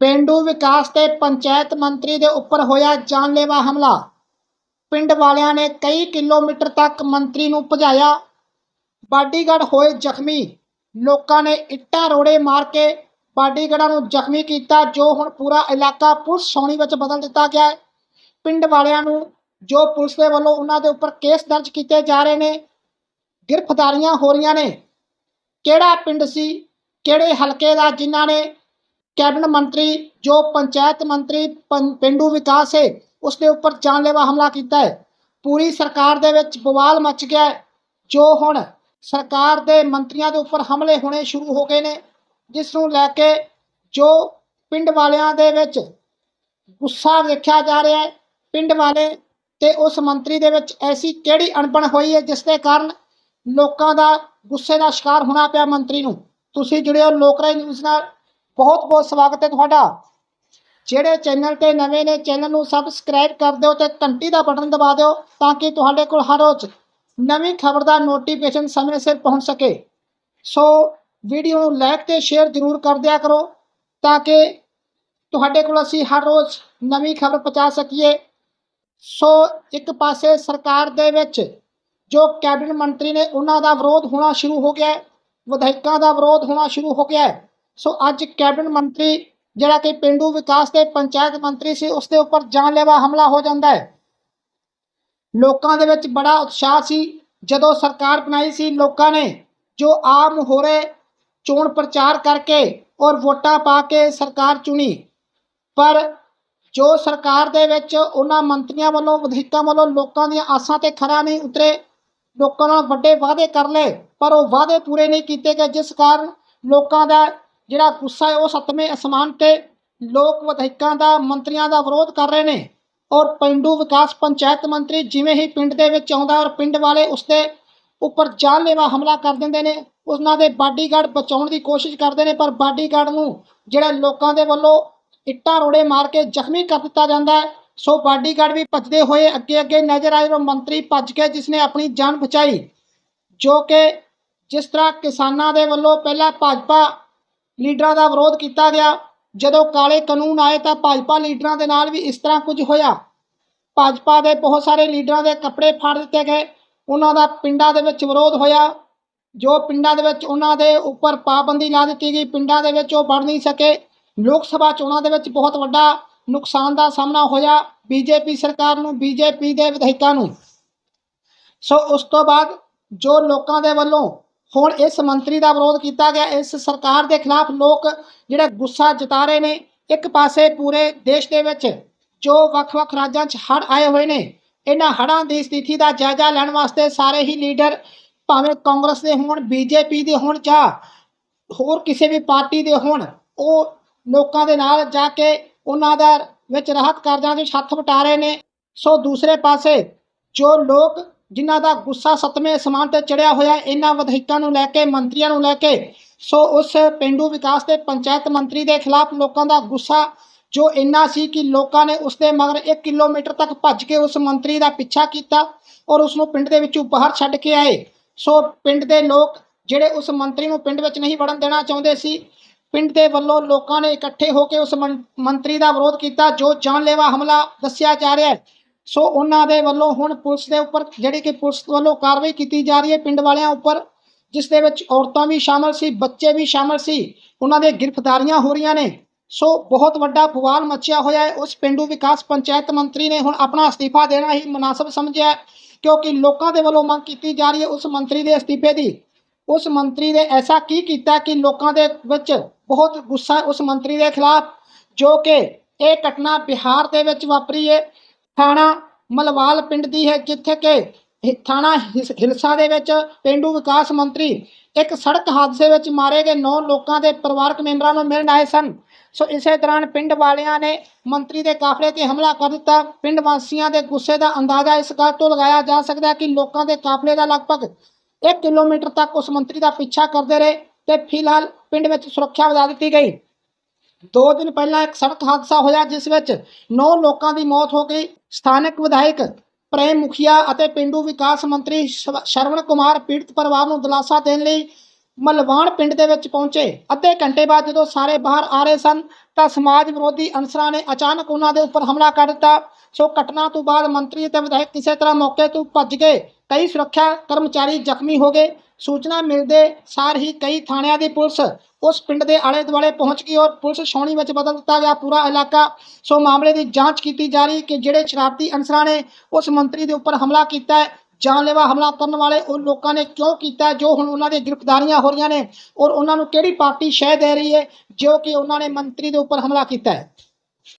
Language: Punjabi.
ਪਿੰਡੂ ਵਿਕਾਸ ਤੇ ਪੰਚਾਇਤ ਮੰਤਰੀ ਦੇ ਉੱਪਰ ਹੋਇਆ ਜਾਨਲੇਵਾ ਹਮਲਾ। ਪਿੰਡ ਵਾਲਿਆਂ ਨੇ ਕਈ ਕਿਲੋਮੀਟਰ ਤੱਕ ਮੰਤਰੀ ਨੂੰ ਭਜਾਇਆ। ਬਾਡੀਗੜ੍ਹ ਹੋਏ ਜ਼ਖਮੀ। ਲੋਕਾਂ ਨੇ ਇੱਟਾਂ ਰੋੜੇ ਮਾਰ ਕੇ ਬਾਡੀਗੜ੍ਹਾਂ ਨੂੰ ਜ਼ਖਮੀ ਕੀਤਾ, ਜੋ ਹੁਣ ਪੂਰਾ ਇਲਾਕਾ ਪੁਲਿਸ ਛਾਉਣੀ ਵਿੱਚ ਬਦਲ ਦਿੱਤਾ ਗਿਆ ਹੈ। ਪਿੰਡ ਵਾਲਿਆਂ ਨੂੰ ਜੋ ਪੁਲਿਸ ਦੇ ਵੱਲੋਂ ਉਹਨਾਂ ਦੇ ਉੱਪਰ ਕੇਸ ਦਰਜ ਕੀਤੇ ਜਾ ਰਹੇ ਨੇ, ਗ੍ਰਿਫਤਾਰੀਆਂ ਹੋ ਰਹੀਆਂ ਨੇ। ਕਿਹੜਾ ਪਿੰਡ ਸੀ, ਕਿਹੜੇ ਹਲਕੇ ਦਾ ਜਿਨ੍ਹਾਂ ਨੇ ਕੈਬਨਿਟ ਮੰਤਰੀ, ਜੋ ਪੰਚਾਇਤ ਮੰਤਰੀ, ਪੰ- ਪਿੰਡੂ ਵਿਕਾਸ ਹੈ, ਉਸ ਦੇ ਉੱਪਰ ਜਾਨਲੇਵਾ ਹਮਲਾ ਕੀਤਾ ਹੈ। ਪੂਰੀ ਸਰਕਾਰ ਦੇ ਵਿੱਚ ਬਵਾਲ ਮਚ ਗਿਆ ਹੈ, ਜੋ ਹੁਣ ਸਰਕਾਰ ਦੇ ਮੰਤਰੀਆਂ ਦੇ ਉੱਪਰ ਹਮਲੇ ਹੋਣੇ ਸ਼ੁਰੂ ਹੋ ਗਏ ਨੇ, ਜਿਸ ਨੂੰ ਲੈ ਕੇ ਜੋ ਪਿੰਡ ਵਾਲਿਆਂ ਦੇ ਵਿੱਚ ਗੁੱਸਾ ਵੇਖਿਆ ਜਾ ਰਿਹਾ ਹੈ, ਪਿੰਡ ਵਾਲੇ ਤੇ ਉਸ ਮੰਤਰੀ ਦੇ ਵਿੱਚ ਐਸੀ ਕਿਹੜੀ ਅਣਬਣ ਹੋਈ ਹੈ, ਜਿਸ ਦੇ ਕਾਰਨ ਲੋਕਾਂ ਦਾ ਗੁੱਸੇ ਦਾ ਸ਼ਿਕਾਰ ਹੋਣਾ ਪਿਆ ਮੰਤਰੀ ਨੂੰ। ਤੁਸੀਂ ਜੁੜੇ ਹੋ ਲੋਕਰਾਜ ਨਿਊਜ਼ ਨਾਲ। ਬਹੁਤ ਬਹੁਤ ਸਵਾਗਤ ਹੈ ਤੁਹਾਡਾ। ਜਿਹੜੇ ਚੈਨਲ ਤੇ ਨਵੇਂ ਨੇ, ਚੈਨਲ ਨੂੰ ਸਬਸਕ੍ਰਾਈਬ ਕਰ ਦਿਓ ਤੇ ਘੰਟੀ ਦਾ ਬਟਨ ਦਬਾ ਦਿਓ ਤਾਂ ਕਿ ਤੁਹਾਡੇ ਕੋਲ ਹਰ ਰੋਜ਼ ਨਵੀਂ ਖਬਰ ਦਾ ਨੋਟੀਫਿਕੇਸ਼ਨ ਸਮੇਂ ਸਿਰ ਪਹੁੰਚ ਸਕੇ। ਸੋ ਵੀਡੀਓ ਨੂੰ ਲਾਈਕ ਤੇ ਸ਼ੇਅਰ ਜ਼ਰੂਰ ਕਰ ਦਿਆ ਕਰੋ ਤਾਂ ਕਿ ਤੁਹਾਡੇ ਕੋਲ ਅਸੀਂ ਹਰ ਰੋਜ਼ ਨਵੀਂ ਖਬਰ ਪਹੁੰਚਾ ਸਕੀਏ। ਸੋ ਇੱਕ ਪਾਸੇ ਸਰਕਾਰ ਦੇ ਵਿੱਚ ਜੋ ਕੈਬਨਿਟ ਮੰਤਰੀ ਨੇ, ਉਹਨਾਂ ਦਾ ਵਿਰੋਧ ਹੋਣਾ ਸ਼ੁਰੂ ਹੋ ਗਿਆ ਹੈ। ਵਿਧਾਇਕਾਂ ਦਾ ਵਿਰੋਧ ਹੋਣਾ ਸ਼ੁਰੂ ਹੋ ਗਿਆ ਹੈ। ਸੋ ਅੱਜ ਕੈਬਨਿਟ ਮੰਤਰੀ, ਜਿਹੜਾ ਕਿ ਪਿੰਡੂ ਵਿਕਾਸ ਤੇ ਪੰਚਾਇਤ ਮੰਤਰੀ ਸੀ ਉਸ ਦੇ ਉੱਪਰ ਜਾਨਲੇਵਾ ਹਮਲਾ ਹੋ ਜਾਂਦਾ ਹੈ। ਲੋਕਾਂ ਦੇ ਵਿੱਚ ਬੜਾ ਉਤਸ਼ਾਹ ਸੀ। ਜਦੋਂ ਸਰਕਾਰ ਬਣਾਈ ਸੀ, ਲੋਕਾਂ ਨੇ ਜੋ ਆਮ ਹੋ ਰਹੇ ਚੋਣ ਪ੍ਰਚਾਰ ਕਰਕੇ ਔਰ ਵੋਟਾਂ ਪਾ ਕੇ ਸਰਕਾਰ ਚੁਣੀ, ਪਰ ਜੋ ਸਰਕਾਰ ਦੇ ਵਿੱਚ ਉਹਨਾਂ ਮੰਤਰੀਆਂ ਵੱਲੋਂ, ਵਿਧਾਇਕਾਂ ਵੱਲੋਂ ਲੋਕਾਂ ਦੀਆਂ ਆਸਾਂ ਤੇ ਖਰਾ ਨਹੀਂ ਉਤਰੇ, ਲੋਕਾਂ ਨਾਲ ਵੱਡੇ ਵਾਅਦੇ ਕਰ ਲਏ, ਪਰ ਉਹ ਵਾਅਦੇ ਪੂਰੇ ਨਹੀਂ ਕੀਤੇ ਗਏ, ਜਿਸ ਕਾਰਨ ਲੋਕਾਂ ਦਾ ਜਿਹੜਾ ਗੁੱਸਾ ਹੈ ਉਹ ਸੱਤਵੇਂ ਅਸਮਾਨ ਤੇ ਲੋਕ ਵਿਧਾਇਕਾਂ ਦਾ, ਮੰਤਰੀਆਂ ਦਾ ਵਿਰੋਧ ਕਰ ਰਹੇ ਨੇ ਔਰ ਪਿੰਡੂ ਵਿਕਾਸ ਪੰਚਾਇਤ ਮੰਤਰੀ ਜਿਵੇਂ ਹੀ ਪਿੰਡ ਦੇ ਵਿੱਚ ਆਉਂਦਾ ਔਰ ਪਿੰਡ ਵਾਲੇ ਉਸਦੇ ਉੱਪਰ ਜਾਨਲੇਵਾ ਹਮਲਾ ਕਰ ਦਿੰਦੇ ਨੇ, ਉਹਨਾਂ ਦੇ ਬਾਡੀਗਾਰਡ ਬਚਾਉਣ ਦੀ ਕੋਸ਼ਿਸ਼ ਕਰਦੇ ਨੇ, ਪਰ ਬਾਡੀਗਾਰਡ ਨੂੰ ਜਿਹੜਾ ਲੋਕਾਂ ਦੇ ਵੱਲੋਂ ਇੱਟਾਂ ਰੋੜੇ ਮਾਰ ਕੇ ਜ਼ਖਮੀ ਕਰ ਦਿੱਤਾ ਜਾਂਦਾ ਹੈ, ਸੋ ਬਾਡੀਗਾਰਡ ਵੀ ਭੱਜਦੇ ਹੋਏ ਅੱਗੇ ਅੱਗੇ ਨਜ਼ਰ ਆਏ ਉਹ ਮੰਤਰੀ ਭੱਜ ਕੇ ਜਿਸ ਨੇ ਆਪਣੀ ਜਾਨ ਬਚਾਈ, ਜੋ ਕਿ ਜਿਸ ਤਰ੍ਹਾਂ ਕਿਸਾਨਾਂ ਦੇ ਵੱਲੋਂ ਪਹਿਲਾਂ ਭਾਜਪਾ ਲੀਡਰਾਂ ਦਾ ਵਿਰੋਧ ਕੀਤਾ ਗਿਆ। ਜਦੋਂ ਕਾਲੇ ਕਾਨੂੰਨ ਆਏ ਤਾਂ ਭਾਜਪਾ ਲੀਡਰਾਂ ਦੇ ਨਾਲ ਵੀ ਇਸ ਤਰ੍ਹਾਂ ਕੁਝ ਹੋਇਆ। ਭਾਜਪਾ ਦੇ ਬਹੁਤ ਸਾਰੇ ਲੀਡਰਾਂ ਦੇ ਕੱਪੜੇ ਫਾੜ ਦਿੱਤੇ ਗਏ। ਉਹਨਾਂ ਦਾ ਪਿੰਡਾਂ ਦੇ ਵਿੱਚ ਵਿਰੋਧ ਹੋਇਆ। ਜੋ ਪਿੰਡਾਂ ਦੇ ਵਿੱਚ ਉਹਨਾਂ ਦੇ ਉੱਪਰ ਪਾਬੰਦੀ ਲਾ ਦਿੱਤੀ ਗਈ, ਪਿੰਡਾਂ ਦੇ ਵਿੱਚ ਉਹ ਵੜ ਨਹੀਂ ਸਕੇ। ਲੋਕ ਸਭਾ ਚੋਣਾਂ ਦੇ ਵਿੱਚ ਬਹੁਤ ਵੱਡਾ ਨੁਕਸਾਨ ਦਾ ਸਾਹਮਣਾ ਹੋਇਆ ਬੀਜੇਪੀ ਸਰਕਾਰ ਨੂੰ, ਬੀਜੇਪੀ ਦੇ ਵਿਧਾਇਕਾਂ ਨੂੰ। ਸੋ ਉਸ ਤੋਂ ਬਾਅਦ ਜੋ ਲੋਕਾਂ ਦੇ ਵੱਲੋਂ ਹੁਣ ਇਸ ਮੰਤਰੀ ਦਾ ਵਿਰੋਧ ਕੀਤਾ ਗਿਆ। ਇਸ ਸਰਕਾਰ ਦੇ ਖਿਲਾਫ ਲੋਕ ਜਿਹੜਾ ਗੁੱਸਾ ਜਤਾ ਰਹੇ ਨੇ, ਇੱਕ ਪਾਸੇ ਪੂਰੇ ਦੇਸ਼ ਦੇ ਵਿੱਚ ਜੋ ਵੱਖ-ਵੱਖ ਰਾਜਾਂ 'ਚ ਹੜ੍ਹ ਆਏ ਹੋਏ ਨੇ, ਇਹਨਾਂ ਹੜ੍ਹਾਂ ਦੀ ਸਥਿਤੀ ਦਾ ਜਾਇਜ਼ਾ ਲੈਣ ਵਾਸਤੇ ਸਾਰੇ ਹੀ ਲੀਡਰ ਭਾਵੇਂ ਕਾਂਗਰਸ ਦੇ ਹੋਣ, ਬੀਜੇਪੀ ਦੇ ਹੋਣ ਜਾਂ ਹੋਰ ਕਿਸੇ ਵੀ ਪਾਰਟੀ ਦੇ ਹੋਣ, ਉਹ ਲੋਕਾਂ ਦੇ ਨਾਲ ਜਾ ਕੇ ਉਹਨਾਂ ਦਾ ਵਿੱਚ ਰਾਹਤ ਕਾਰਜਾਂ ਦੇ ਹੱਥ ਵਟਾ ਰਹੇ ਨੇ। ਸੋ ਦੂਸਰੇ ਪਾਸੇ ਜੋ ਲੋਕ ਜਿਨ੍ਹਾਂ ਦਾ ਗੁੱਸਾ ਸੱਤਵੇਂ ਸਮਾਨ ਤੇ ਚੜਿਆ ਹੋਇਆ ਇਹਨਾਂ ਵਿਧਾਇਕਾਂ ਨੂੰ ਲੈ ਕੇ, ਮੰਤਰੀਆਂ ਨੂੰ ਲੈ ਕੇ, ਸੋ ਉਸ ਪਿੰਡੂ ਵਿਕਾਸ ਤੇ ਪੰਚਾਇਤ ਮੰਤਰੀ ਦੇ ਖਿਲਾਫ ਲੋਕਾਂ ਦਾ ਗੁੱਸਾ ਜੋ ਇੰਨਾ ਸੀ ਕਿ ਲੋਕਾਂ ਨੇ ਉਸ ਦੇ ਮਗਰ 1 ਕਿਲੋਮੀਟਰ ਤੱਕ ਭੱਜ ਕੇ ਉਸ ਮੰਤਰੀ ਦਾ ਪਿੱਛਾ ਕੀਤਾ ਔਰ ਉਸ ਨੂੰ ਪਿੰਡ ਦੇ ਵਿੱਚੋਂ ਬਾਹਰ ਛੱਡ ਕੇ ਆਏ। ਸੋ ਪਿੰਡ ਦੇ ਲੋਕ ਜਿਹੜੇ ਉਸ ਮੰਤਰੀ ਨੂੰ ਪਿੰਡ ਵਿੱਚ ਨਹੀਂ ਵੜਨ ਦੇਣਾ ਚਾਹੁੰਦੇ ਸੀ, ਪਿੰਡ ਦੇ ਵੱਲੋਂ ਲੋਕਾਂ ਨੇ ਇਕੱਠੇ ਹੋ ਕੇ ਉਸ ਮੰਤਰੀ ਦਾ ਵਿਰੋਧ ਕੀਤਾ ਜੋ ਜਾਨਲੇਵਾ ਹਮਲਾ ਦੱਸਿਆ ਜਾ ਰਿਹਾ ਹੈ। ਸੋ ਉਹਨਾਂ ਦੇ ਵੱਲੋਂ ਹੁਣ ਪੁਲਿਸ ਦੇ ਉੱਪਰ, ਜਿਹੜੀ ਕਿ ਪੁਲਿਸ ਵੱਲੋਂ ਕਾਰਵਾਈ ਕੀਤੀ ਜਾ ਰਹੀ ਹੈ ਪਿੰਡ ਵਾਲਿਆਂ ਉੱਪਰ, ਜਿਸ ਦੇ ਵਿੱਚ ਔਰਤਾਂ ਵੀ ਸ਼ਾਮਲ ਸੀ, ਬੱਚੇ ਵੀ ਸ਼ਾਮਲ ਸੀ, ਉਹਨਾਂ ਦੇ ਗ੍ਰਿਫਤਾਰੀਆਂ ਹੋ ਰਹੀਆਂ ਨੇ। ਸੋ ਬਹੁਤ ਵੱਡਾ ਬਵਾਲ ਮੱਚਿਆ ਹੋਇਆ ਹੈ। ਉਸ ਪਿੰਡੂ ਵਿਕਾਸ ਪੰਚਾਇਤ ਮੰਤਰੀ ਨੇ ਹੁਣ ਆਪਣਾ ਅਸਤੀਫਾ ਦੇਣਾ ਹੀ ਮناسب ਸਮਝਿਆ ਕਿਉਂਕਿ ਲੋਕਾਂ ਦੇ ਵੱਲੋਂ ਮੰਗ ਕੀਤੀ ਜਾ ਰਹੀ ਹੈ ਉਸ ਮੰਤਰੀ ਦੇ ਅਸਤੀਫੇ ਦੀ। ਉਸ ਮੰਤਰੀ ਨੇ ਐਸਾ ਕੀ ਕੀਤਾ ਕਿ ਲੋਕਾਂ ਦੇ ਵਿੱਚ ਬਹੁਤ ਗੁੱਸਾ ਉਸ ਮੰਤਰੀ ਦੇ ਖਿਲਾਫ, ਜੋ ਕਿ ਇਹ ਘਟਨਾ ਬਿਹਾਰ ਦੇ ਵਿੱਚ ਵਾਪਰੀ ਹੈ। ਥਾਣਾ ਮਲਵਾਲ ਪਿੰਡ ਦੀ ਹੈ, ਜਿੱਥੇ ਕਿ ਥਾਣਾ ਹਿਸ- ਹਿਲਸਾ ਦੇ ਵਿੱਚ ਪਿੰਡੂ ਵਿਕਾਸ ਮੰਤਰੀ ਇੱਕ ਸੜਕ ਹਾਦਸੇ ਵਿੱਚ ਮਾਰੇ ਗਏ 9 ਲੋਕਾਂ ਦੇ ਪਰਿਵਾਰਕ ਮੈਂਬਰਾਂ ਨੂੰ ਮਿਲਣ ਆਏ ਸਨ। ਸੋ ਇਸੇ ਦੌਰਾਨ ਪਿੰਡ ਵਾਲਿਆਂ ਨੇ ਮੰਤਰੀ ਦੇ ਕਾਫਲੇ ਤੇ ਹਮਲਾ ਕਰ ਦਿੱਤਾ। ਪਿੰਡ ਵਾਸੀਆਂ ਦੇ ਗੁੱਸੇ ਦਾ ਅੰਦਾਜ਼ਾ ਇਸ ਗੱਲ ਤੋਂ ਲਗਾਇਆ ਜਾ ਸਕਦਾ ਹੈ ਕਿ ਲੋਕਾਂ ਦੇ ਕਾਫਲੇ ਦਾ ਲਗਭਗ 1 ਕਿਲੋਮੀਟਰ ਤੱਕ ਉਸ ਮੰਤਰੀ ਦਾ ਪਿੱਛਾ ਕਰਦੇ ਰਹੇ ਤੇ ਫਿਲਹਾਲ ਪਿੰਡ ਵਿੱਚ ਸੁਰੱਖਿਆ ਵਧਾ ਦਿੱਤੀ ਗਈ। ਦੋ ਦਿਨ ਪਹਿਲਾਂ ਇੱਕ ਸੜਕ ਹਾਦਸਾ ਹੋਇਆ, ਜਿਸ ਵਿੱਚ 9 ਲੋਕਾਂ ਦੀ ਮੌਤ ਹੋ ਗਈ। ਸਥਾਨਕ ਵਿਧਾਇਕ, ਪ੍ਰੇਮ ਮੁਖੀਆ ਅਤੇ ਪਿੰਡੂ ਵਿਕਾਸ ਮੰਤਰੀ ਸ਼ਰਵਣ ਕੁਮਾਰ ਪੀੜਤ ਪਰਿਵਾਰ ਨੂੰ ਦਿਲਾਸਾ ਦੇਣ ਲਈ ਮਲਵਾਨ ਪਿੰਡ ਦੇ ਵਿੱਚ ਪਹੁੰਚੇ ਅੱਧੇ ਘੰਟੇ ਬਾਅਦ ਜਦੋਂ ਸਾਰੇ ਬਾਹਰ ਆ ਰਹੇ ਸਨ ਤਾਂ ਸਮਾਜ ਵਿਰੋਧੀ ਅਨਸਰਾਂ ਨੇ ਅਚਾਨਕ ਉਹਨਾਂ ਦੇ ਉੱਪਰ ਹਮਲਾ ਕਰ ਦਿੱਤਾ। ਸੋ ਘਟਨਾ ਤੋਂ ਬਾਅਦ ਮੰਤਰੀ ਅਤੇ ਵਿਧਾਇਕ ਕਿਸੇ ਤਰ੍ਹਾਂ ਮੌਕੇ ਤੋਂ ਭੱਜ ਗਏ। ਕਈ ਸੁਰੱਖਿਆ ਕਰਮਚਾਰੀ ਜ਼ਖਮੀ ਹੋ ਗਏ। ਸੂਚਨਾ ਮਿਲਦੇ ਸਾਰ ਹੀ ਕਈ ਥਾਣਿਆਂ ਦੀ ਪੁਲਿਸ ਉਸ ਪਿੰਡ ਦੇ ਆਲੇ ਦੁਆਲੇ ਪਹੁੰਚ ਗਈ ਔਰ ਪੁਲਿਸ ਛਾਉਣੀ ਵਿੱਚ ਬਦਲ ਦਿੱਤਾ ਗਿਆ ਪੂਰਾ ਇਲਾਕਾ। ਸੋ ਮਾਮਲੇ ਦੀ ਜਾਂਚ ਕੀਤੀ ਜਾ ਰਹੀ ਕਿ ਜਿਹੜੇ ਸ਼ਰਾਰਤੀ ਅਨਸਰਾਂ ਨੇ ਉਸ ਮੰਤਰੀ ਦੇ ਉੱਪਰ ਹਮਲਾ ਕੀਤਾ ਹੈ। ਜਾਨਲੇਵਾ ਹਮਲਾ ਕਰਨ ਵਾਲੇ ਉਹ ਲੋਕਾਂ ਨੇ ਕਿਉਂ ਕੀਤਾ? ਜੋ ਹੁਣ ਉਹਨਾਂ ਦੀਆਂ ਗ੍ਰਿਫਤਾਰੀਆਂ ਹੋ ਰਹੀਆਂ ਨੇ ਔਰ ਉਹਨਾਂ ਨੂੰ ਕਿਹੜੀ ਪਾਰਟੀ ਸ਼ਹਿ ਦੇ ਰਹੀ ਹੈ? ਜੋ ਕਿ ਉਹਨਾਂ ਨੇ ਮੰਤਰੀ ਦੇ ਉੱਪਰ ਹਮਲਾ ਕੀਤਾ ਹੈ।